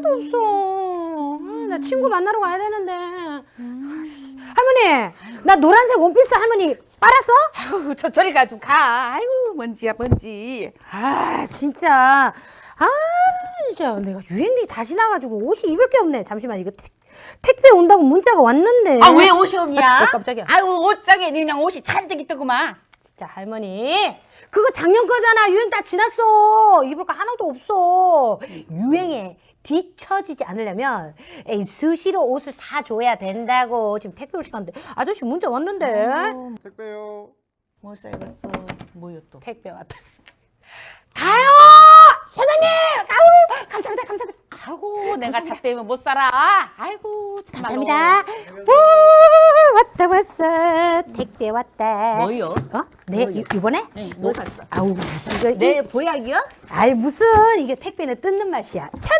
하나도 없어. 아, 나 친구 만나러 가야 되는데. 아이씨. 할머니, 나 노란색 원피스 할머니 빨았어? 아이고 저 저리 가 좀 가. 아이고 먼지야 먼지. 아 진짜. 아 진짜 내가 유행이 다 지나가지고 옷이 입을 게 없네. 잠시만 이거 택, 택배 온다고 문자가 왔는데. 아 왜 옷이 없냐? 어, 깜짝이야. 아이고 옷장에 그냥 옷이 잔뜩 있더구만. 진짜 할머니 그거 작년 거잖아 유행 다 지났어 입을 거 하나도 없어 유행에 뒤처지지 않으려면 에이, 수시로 옷을 사줘야 된다고 지금 택배 올 시간인데 아저씨 문자 왔는데 택배요. 못 살겠어. 뭐요 또? 택배 왔다 가요 사장님 아우 감사합니다 감사합니다 아이고 내가 잣 때문에 못 살아. 아이고 참말로. 감사합니다 오 왔다 왔어 택배 왔다 뭐요? 어? 네 이- 이번에 네, 뭐 샀어? 아우 이거 내 이- 보약이요? 아이 무슨 이게 택배는 뜯는 맛이야. 찬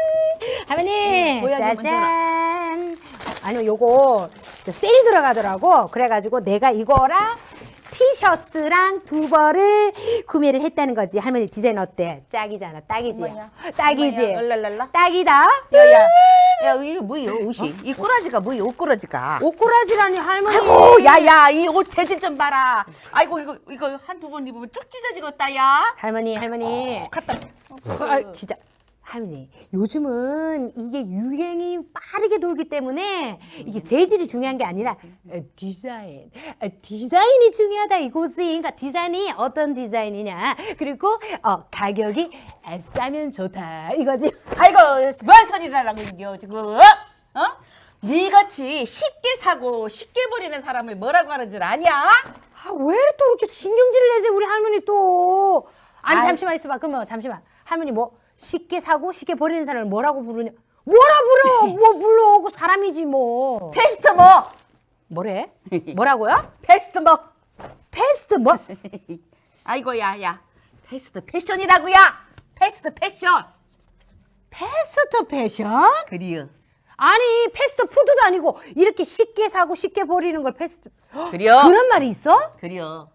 할머니 뭐야, 이거 짜잔. 아니요 요거 진짜 세일 들어가더라고. 그래가지고 내가 이거랑 티셔츠랑 두 벌을 구매를 했다는 거지. 할머니 디자인 어때? 짝이잖아. 딱이지. 어머냐. 딱이지. 어머냐, 랄랄라. 딱이다. 야야. 야 이거 뭐요 옷이? 이 꼬라지가 뭐요? 옷꼬라지가. 옷꼬라지라니 할머니. 아이고 야야 이 옷 재질 좀 봐라. 아이고 이거 이거 한두 번 입으면 쭉 찢어지겠다 야. 할머니 할머니. 갖다. 아, 진짜 할머니. 요즘은 이게 유행이 빠르게 돌기 때문에 이게 재질이 중요한 게 아니라 어, 디자인. 어, 디자인이 중요하다 이거지 그러니까 디자인이 어떤 디자인이냐. 그리고 어, 가격이 아, 싸면 좋다. 이거지. 아이고 뭔 소리라고 이겨 지금. 어? 어? 니같이 쉽게 사고 쉽게 버리는 사람을 뭐라고 하는 줄 아냐? 아, 왜 또 이렇게 신경질을 내지 우리 할머니 또? 아니 아이. 잠시만 있어봐. 그러면 잠시만. 할머니 뭐 쉽게 사고 쉽게 버리는 사람을 뭐라고 부르냐? 뭐라 부르 뭐 불러? 그 사람이지 뭐. 페스트모 뭐래? 뭐라고요? 페스트모 패스트 뭐? 아이고 야야. 패스트 패션이라고야 패스트 패션. 패스트 패션? 그리요 아니 패스트 푸드도 아니고 이렇게 쉽게 사고 쉽게 버리는 걸 패스트. 그래요 그런 말이 있어? 그래요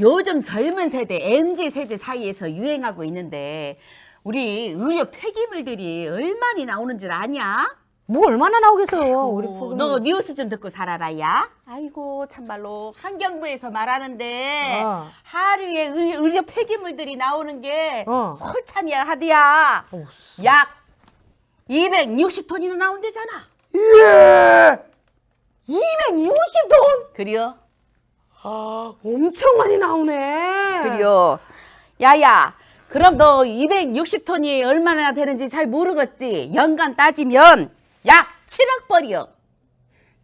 요즘 젊은 세대 MZ 세대 사이에서 유행하고 있는데 우리 의료 폐기물들이 얼마나 나오는 줄 아냐? 뭐 얼마나 나오겠어요 우리 어, 프로그램 너 뉴스 좀 듣고 살아라 야. 아이고 참말로 환경부에서 말하는데 어. 하루에 의료, 의료 폐기물들이 나오는 게 어. 설찬이야 하디야. 오, 약 260톤이나 나온대잖아. 예! 260돈? 그래요? 아, 엄청 많이 나오네 그래요. 야야. 그럼 너 260톤이 얼마나 되는지 잘 모르겠지? 연간 따지면 약 7억 벌이요.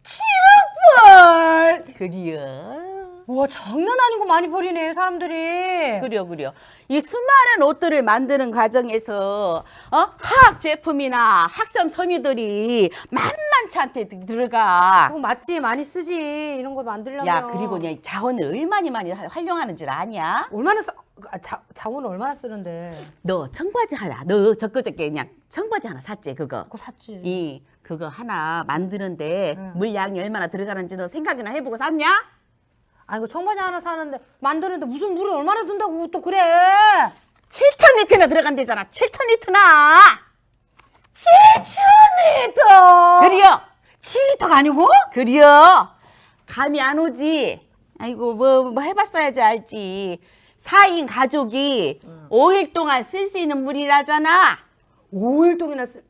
7억 벌! 그래요. 우와 장난 아니고 많이 버리네 사람들이 그려 그려. 이 수많은 옷들을 만드는 과정에서 어? 화학 제품이나 학점 섬유들이 만만치 않게 들- 들어가. 그거 맞지 많이 쓰지 이런 거 만들려면 야 그리고 그냥 자원을 얼마나 많이 하- 활용하는 줄 아냐? 얼마나 써, 아, 자, 자원을 얼마나 쓰는데 너 청바지 하나, 너 저그저께 그냥 청바지 하나 샀지 그거. 그거 샀지 이 그거 하나 만드는데 응. 물량이 얼마나 들어가는지 너 생각이나 해보고 샀냐? 아이고 청바지 하나 사는데 만드는데 무슨 물을 얼마나 든다고 또 그래 7천 리터나 들어간대잖아. 7천 리터나. 7,000리터 그려. 7리터가 아니고? 그려. 감이 안 오지. 아이고 뭐, 뭐 해봤어야지 알지. 4인 가족이 오 5일 동안 쓸 수 있는 물이라잖아. 5일 동이나 쓰...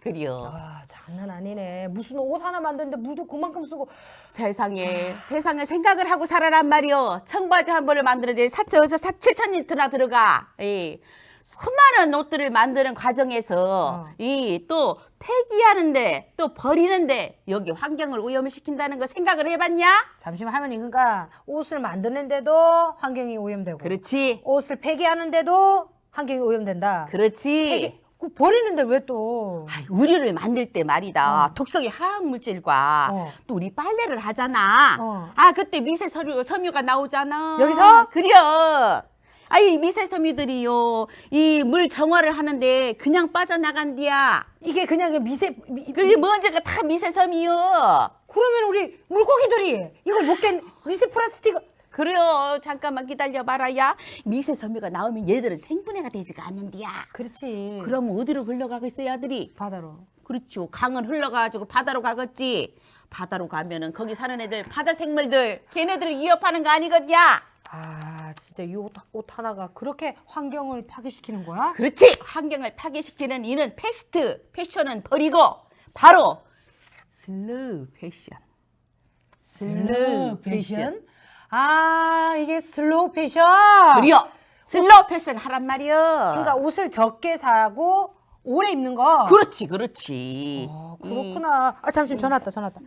그려. 아 장난 아니네 무슨 옷 하나 만드는데 물도 그만큼 쓰고 세상에 세상을 생각을 하고 살아란 말이오. 청바지 한 벌을 만드는데 4천 7천 리터나 들어가. 이 수많은 옷들을 만드는 과정에서 어. 이또 폐기하는데 또 버리는데 여기 환경을 오염을 시킨다는 거 생각을 해봤냐? 잠시만 할머니 그러니까 옷을 만드는데도 환경이 오염되고 그렇지. 옷을 폐기하는데도 환경이 오염된다 그렇지. 폐기 그 버리는데 왜 또 아이, 의류를 만들 때 말이다. 독성의 화학 물질과 어. 또 우리 빨래를 하잖아. 어. 아 그때 미세 섬유 섬유가 나오잖아. 여기서? 그려. 아이 미세 섬유들이요 이 물 정화를 하는데 그냥 빠져나간디야. 이게 그냥 그 미세 미, 그게 먼지가 다 미세 섬유요. 그러면 우리 물고기들이 이걸 먹겠 미세 플라스틱 그래요. 잠깐만 기다려봐라야. 미세 섬유가 나오면 얘들은 생분해가 되지가 않는디야. 그렇지. 그럼 어디로 흘러가겠어요, 아들이? 바다로. 그렇죠. 강을 흘러가지고 바다로 가겠지. 바다로 가면은 거기 사는 애들 바다 생물들 걔네들을 위협하는 거 아니겠냐? 아 진짜 이 옷 하나가 그렇게 환경을 파괴시키는 거야? 그렇지. 환경을 파괴시키는 이는 패스트 패션은 버리고 바로 슬로우 패션. 슬로우 패션. 아 이게 슬로우 패션. 그리요. 슬로우 패션 하란 말이요. 그러니까 옷을 적게 사고 오래 입는 거. 그렇지, 그렇지. 아, 이- 그렇구나. 아 잠시만 전화 왔다 전화 왔다.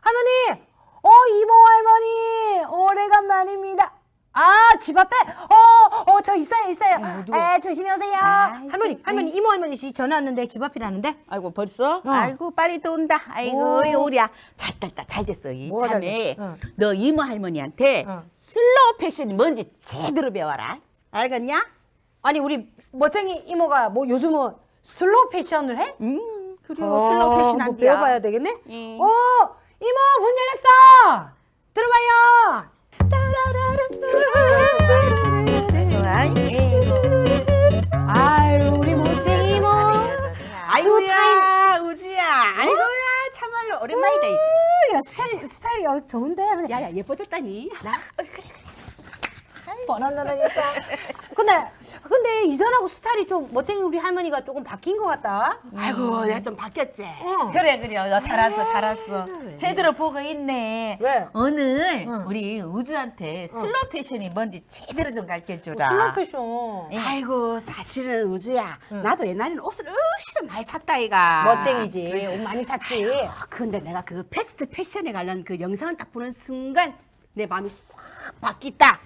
할머니, 어 이모 할머니 오래간만입니다. 아 집 앞에 어 어 저 있어요 있어요. 어, 조심히 오세요. 아이고, 할머니 할머니 이모 할머니 씨 전화 왔는데 집 앞이라는데. 아이고 벌써? 어. 아이고 빨리 또 온다. 아이고. 이 우리야 잘 됐다 잘 됐어 이 뭐가 잘 참에 됐- 어. 너 이모 할머니한테 어. 슬로우 패션이 뭔지 제대로 배워라. 알겠냐? 아니 우리 멋쟁이 이모가 뭐 요즘은 슬로우 패션을 해? 음 그래 어, 슬로우 패션 뭐 한디야. 배워봐야 되겠네. 예. 어 이모 문 열렸어. 들어가요. 아유 우리 이모. 아이고야 우지야. 아이고야 참말로 오랜만이다. 야 스타일 스타일이 어, 좋은데. 야야 예뻐졌다니. 있어. 근데 근데 이전하고 스타일이 좀 멋쟁이 우리 할머니가 조금 바뀐 것 같다. 아이고 내가 좀 바뀌었지. 응. 그래 그래 너 잘 왔어 잘 왔어. 제대로 보고 있네. 왜? 오늘 응. 우리 우주한테 슬로우 패션이 뭔지 제대로 좀 가르쳐 주라. 슬로우 패션. 아이고 사실은 우주야 응. 나도 옛날에는 옷을 억시로 많이 샀다 이가 멋쟁이지. 옷 많이 샀지. 아, 근데 내가 그 패스트 패션에 관련 그 영상을 딱 보는 순간 내 마음이 싹 바뀌었다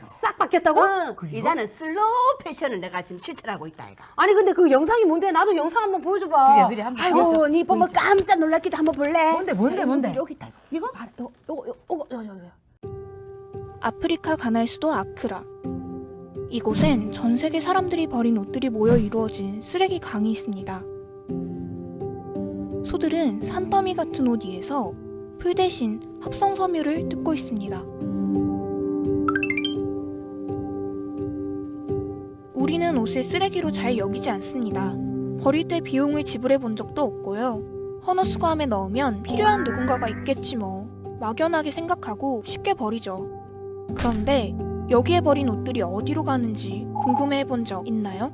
싹 바뀌었다고? 응, 이제는 슬로우 패션을 내가 지금 실천하고 있다 이가 아니 근데 그 영상이 뭔데? 나도 영상 한번 보여줘봐. 그래 그래 한번 아이고 보여줘. 니 보면 깜짝 놀랐기도 한번 볼래 뭔데, 뭔데, 뭔데? 여기 있다 이거 이거? 봐, 요거 요거 요거 요거 요거 요거. 아프리카 가나의 수도 아크라. 이곳엔 전 세계 사람들이 버린 옷들이 모여 이루어진 쓰레기 강이 있습니다. 소들은 산더미 같은 옷 위에서 풀 대신 합성 섬유를 뜯고 있습니다. 옷을 쓰레기로 잘 여기지 않습니다. 버릴 때 비용을 지불해 본 적도 없고요. 헌옷수거함에 넣으면 필요한 누군가가 있겠지 뭐. 막연하게 생각하고 쉽게 버리죠. 그런데 여기에 버린 옷들이 어디로 가는지 궁금해 본 적 있나요?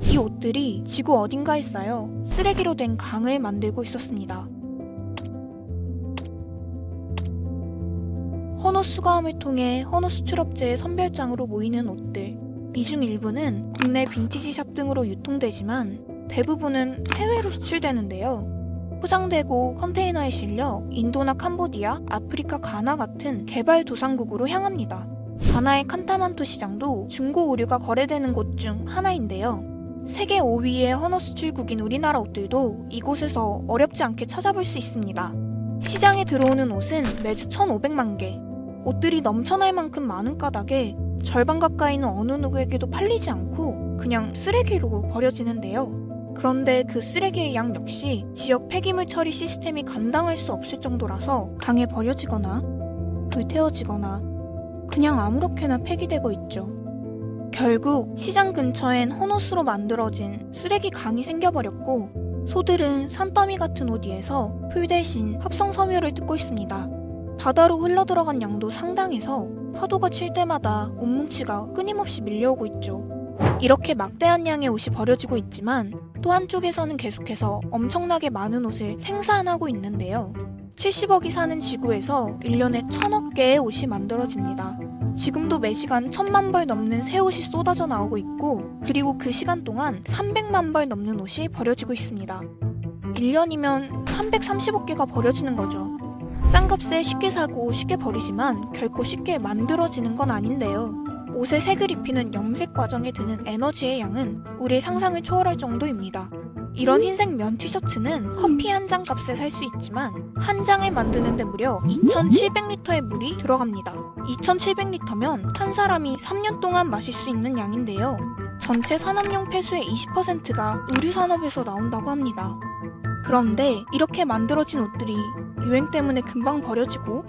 이 옷들이 지구 어딘가에 쌓여 쓰레기로 된 강을 만들고 있었습니다. 헌옷 수거함을 통해 헌옷 수출업체의 선별장으로 모이는 옷들. 이 중 일부는 국내 빈티지 샵 등으로 유통되지만 대부분은 해외로 수출되는데요. 포장되고 컨테이너에 실려 인도나 캄보디아, 아프리카 가나 같은 개발도상국으로 향합니다. 가나의 칸타만토 시장도 중고 의류가 거래되는 곳 중 하나인데요. 세계 5위의 헌옷 수출국인 우리나라 옷들도 이곳에서 어렵지 않게 찾아볼 수 있습니다. 시장에 들어오는 옷은 매주 1,500만 개. 옷들이 넘쳐날 만큼 많은 까닭에 절반 가까이는 어느 누구에게도 팔리지 않고 그냥 쓰레기로 버려지는데요. 그런데 그 쓰레기의 양 역시 지역 폐기물 처리 시스템이 감당할 수 없을 정도라서 강에 버려지거나 불태워지거나 그냥 아무렇게나 폐기되고 있죠. 결국 시장 근처엔 헌옷으로 만들어진 쓰레기 강이 생겨버렸고 소들은 산더미 같은 옷 위에서 풀 대신 합성 섬유를 뜯고 있습니다. 바다로 흘러들어간 양도 상당해서 파도가 칠 때마다 옷뭉치가 끊임없이 밀려오고 있죠. 이렇게 막대한 양의 옷이 버려지고 있지만 또 한쪽에서는 계속해서 엄청나게 많은 옷을 생산하고 있는데요. 70억이 사는 지구에서 1년에 1000억 개의 옷이 만들어집니다. 지금도 매시간 1000만 벌 넘는 새 옷이 쏟아져 나오고 있고 그리고 그 시간 동안 300만 벌 넘는 옷이 버려지고 있습니다. 1년이면 330억 개가 버려지는 거죠. 싼 값에 쉽게 사고 쉽게 버리지만 결코 쉽게 만들어지는 건 아닌데요. 옷에 색을 입히는 염색 과정에 드는 에너지의 양은 우리의 상상을 초월할 정도입니다. 이런 흰색 면 티셔츠는 커피 한 잔 값에 살 수 있지만 한 장을 만드는데 무려 2,700리터의 물이 들어갑니다. 2,700리터면 한 사람이 3년 동안 마실 수 있는 양인데요. 전체 산업용 폐수의 20%가 의류 산업에서 나온다고 합니다. 그런데 이렇게 만들어진 옷들이 유행 때문에 금방 버려지고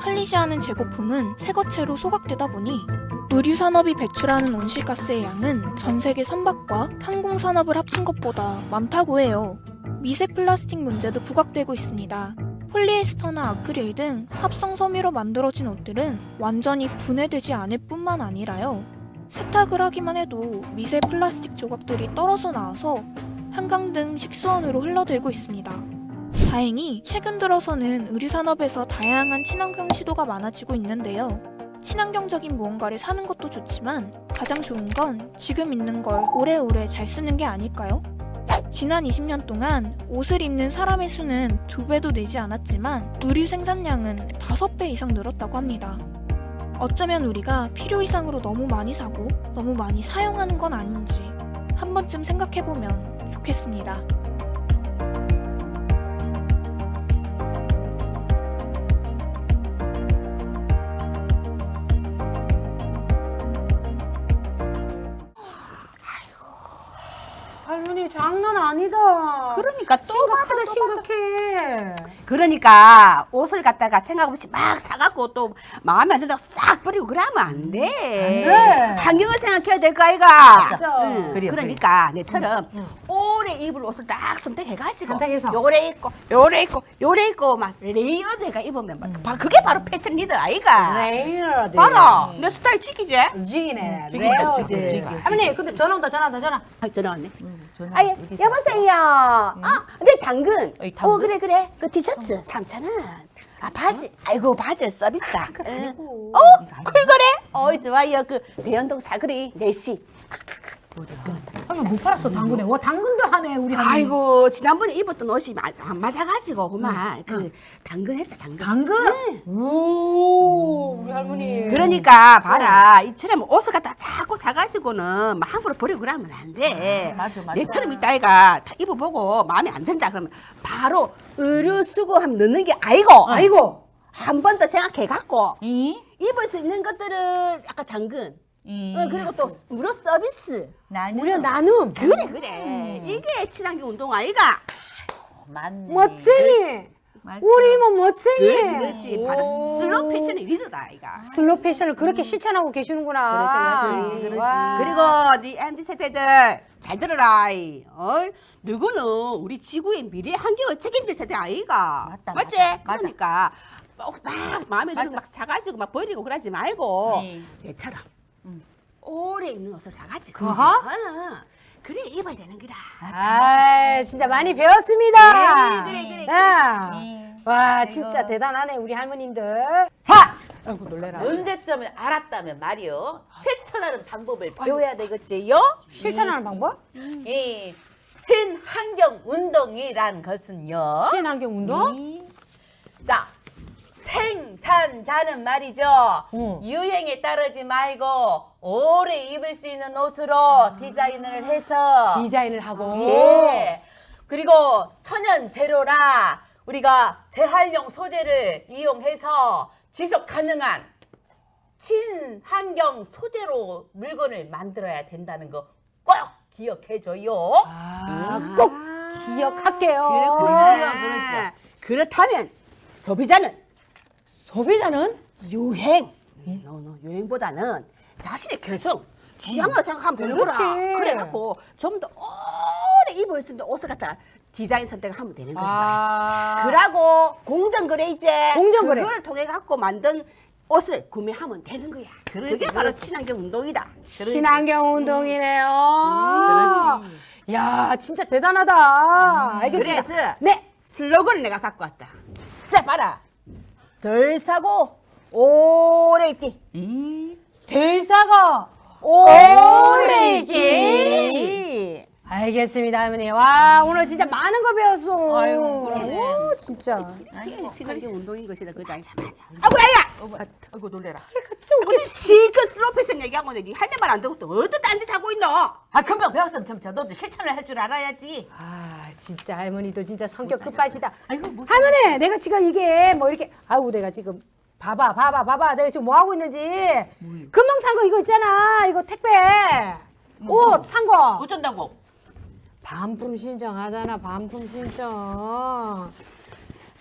팔리지 않은 재고품은 새거체로 소각되다 보니 의류 산업이 배출하는 온실가스의 양은 전 세계 선박과 항공 산업을 합친 것보다 많다고 해요. 미세 플라스틱 문제도 부각되고 있습니다. 폴리에스터나 아크릴 등 합성 섬유로 만들어진 옷들은 완전히 분해되지 않을 뿐만 아니라요. 세탁을 하기만 해도 미세 플라스틱 조각들이 떨어져 나와서 한강 등 식수원으로 흘러들고 있습니다. 다행히 최근 들어서는 의류 산업에서 다양한 친환경 시도가 많아지고 있는데요. 친환경적인 무언가를 사는 것도 좋지만 가장 좋은 건 지금 있는 걸 오래오래 잘 쓰는 게 아닐까요? 지난 20년 동안 옷을 입는 사람의 수는 두 배도 늘지 않았지만 의류 생산량은 다섯 배 이상 늘었다고 합니다. 어쩌면 우리가 필요 이상으로 너무 많이 사고 너무 많이 사용하는 건 아닌지 한 번쯤 생각해보면 좋겠습니다. 할머니 장난 아니다. 그러니까 또 심각하다 심각해. 그러니까 옷을 갖다가 생각 없이 막 사갖고 또 마음에 안 든다고 싹 버리고 그러면 안 돼. 안 돼. 환경을 생각해야 될 거 아이가. 맞아. 응. 그래요, 그러니까 내처럼 오래 입을 옷을 딱 선택해가지고 선택해서. 요래 입고 요래 입고 요래 입고 막 레이어드가 입으면 막 바- 그게 바로 패션 리더 아이가. 레이어드. 봐라 내 스타일 지키지? 지기네. 지긴다, 레이어드. 지긴다, 지긴다. 할머니 근데 전화 온다 전화 온다 전화. 아 전화 왔네. 전화 아예 여기서. 여보세요. 아, 네 당근. 어이, 당근? 어 그래 그래. 그 티셔츠 3천 원. 아 바지. 아이고 바지 서비스다. 응. 아니고. 어 쿨거래? 어이 좋아요. 그 대연동 사거리 4시. 할머니 못 팔았어 당근에. 와 당근도 하네 우리 할머니. 아이고 지난번에 입었던 옷이 마- 안 맞아가지고 그만 그 당근 했다 당근. 당근? 오 우리 할머니. 그러니까 봐라 이처럼 옷을 갖다 자꾸 사가지고는 막 함부로 버리고 그러면 안 돼. 맞아, 맞아. 얘처럼 이따 아이가 다 입어보고 마음에 안 든다 그러면 바로 의류 수거하면 넣는 게 아니고 아이고. 한 번 더 생각해갖고 이? 입을 수 있는 것들은 아까 당근 이. 어, 그리고 또 무료 서비스 나는 무려 나눔. 그래 그래 이게 친환경 운동 아이가 맞네. 멋쟁이. 맞아. 우리 이모 멋쟁이. 그렇지 그렇지 바로 슬로우 패션의 리더다 아이가 슬로 패션을 그렇게 실천하고 계시는구나. 그렇지, 그렇지. 와. 그리고 네 MZ 세대들 잘 들어라. 이. 어? 누구는 우리 지구의 미래 환경을 책임질 세대 아이가. 맞다, 맞지? 맞아, 맞아. 그러니까 막, 막 마음에 들면. 막 사가지고 막 버리고 그러지 말고 네. 얘처럼 음. 오래 입는 옷을 사가지고. 어허? 어, 그래 입어야 되는 거다. 아, 진짜 많이 배웠습니다. 그래, 그래, 그래, 야. 네. 와, 아이고. 진짜 대단하네, 우리 할머님들. 자! 아이고, 놀래라. 문제점을 알았다면 말이요. 실천하는 방법을 배워야 되겠지요. 실천하는 방법? 이 친환경 운동이란 것은요. 친환경 운동? 이- 자, 생 산 자는 말이죠. 응. 유행에 따르지 말고 오래 입을 수 있는 옷으로 디자인을 해서 디자인을 하고. 예. 그리고 천연 재료라 우리가 재활용 소재를 이용해서 지속 가능한 친환경 소재로 물건을 만들어야 된다는 거 꼭 기억해줘요. 아, 꼭 기억할게요. 그렇구나. 그렇죠. 그렇다면 소비자는 소비자는? 유행. 노, 노, 유행보다는 자신의 개성, 취향을 생각하면 되는 거라. 그렇지. 그래갖고 좀 더 오래 입을 수 있는 옷을 갖다 디자인 선택을 하면 되는 것이다. 아. 그러고 공정거래 이제 공정거래. 그걸 통해 갖고 만든 옷을 구매하면 되는 거야. 그렇지, 그게 바로. 친환경 운동이다. 친환경 운동이네요. 그렇지. 야, 진짜 대단하다. 알겠습니다. 그래서 네. 슬로건을 내가 갖고 왔다. 자, 봐라. 덜 사고 오래 입기. 이 들사가 오래 있기. 입기. 알겠습니다, 할머니. 와, 오늘 진짜 많은 거 배웠어. 아유, 그러네. 오, 진짜. 친환경 운동인 것이다, 그자. 아이고, 야야! 어, 아이고 놀래라. 우리 실컷 패션 얘기하고 너니 할매 말안 듣고 또 어떤 딴짓 하고 있노? 아 금방 배웠으면 참, 저 너도 실천을 할 줄 알아야지. 아, 진짜 할머니도 진짜 성격 끝밭이다. 아이고 뭐 할머니, 내가 지금 이게 뭐 이렇게, 아이고, 내가 지금 봐봐, 봐봐, 봐봐. 내가 지금 뭐 하고 있는지. 금방 산 거 이거 있잖아. 이거 택배. 옷 산 거. 어쩐다고? 반품 신청하잖아, 반품 신청.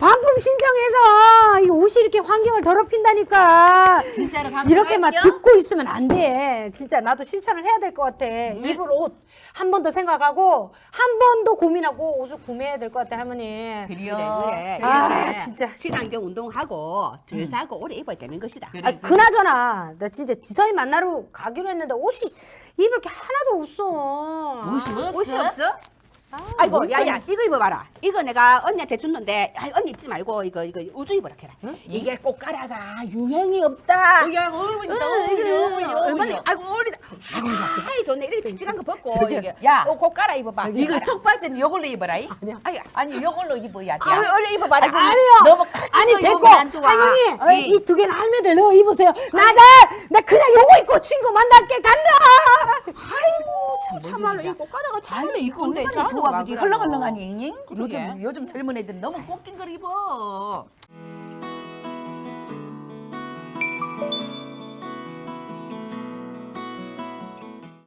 반품 신청해서 이 옷이 이렇게 환경을 더럽힌다니까. 진짜로 이렇게 막 방송할게요. 듣고 있으면 안 돼. 진짜 나도 실천을 해야 될 것 같아. 입을 옷 한 번 더 생각하고 한 번 더 고민하고 옷을 구매해야 될 것 같아 할머니. 그래 그래. 아, 이렇게 진짜. 친환경 운동하고 덜 사고 오래 입어야 되는 것이다. 그래. 아, 그나저나 나 진짜 지선이 만나러 가기로 했는데 옷이 입을 게 하나도 없어. 옷이 없어? 아이고 야야 이거 입어봐라. 이거 내가 언니한테 줬는데 아, 언니 입지 말고 이거 이거 우주 입어라 캐라. 이게 꽃가라가 유행이 없다. 어, 야, 어울린다, 응, 이거 어울려, 얼마나 어울려. 아이고 어울리다. 아이 좋네. 이렇게 찌질한 거 벗고 저기요. 이게. 야. 어, 곧 깔아 입어봐. 이거 속 빠지는 요걸로 입어라. 이 아니야. 아니, 아니 요걸로 입어야 돼. 아니, 얼른 입어봐라. 아니, 아니요. 너무 아니 됐고 할머니 이두 어, 개는 할매들 넣어 입으세요. 나나 나 그냥 요거 입고 친구 만날게 간다. 아이고 참말로 이거 꽃가루가 참네 이거 근데 얼마나 좋아 그지 헐렁헐렁하니 요즘 요즘 젊은 애들 너무 꽃긴 걸 입어.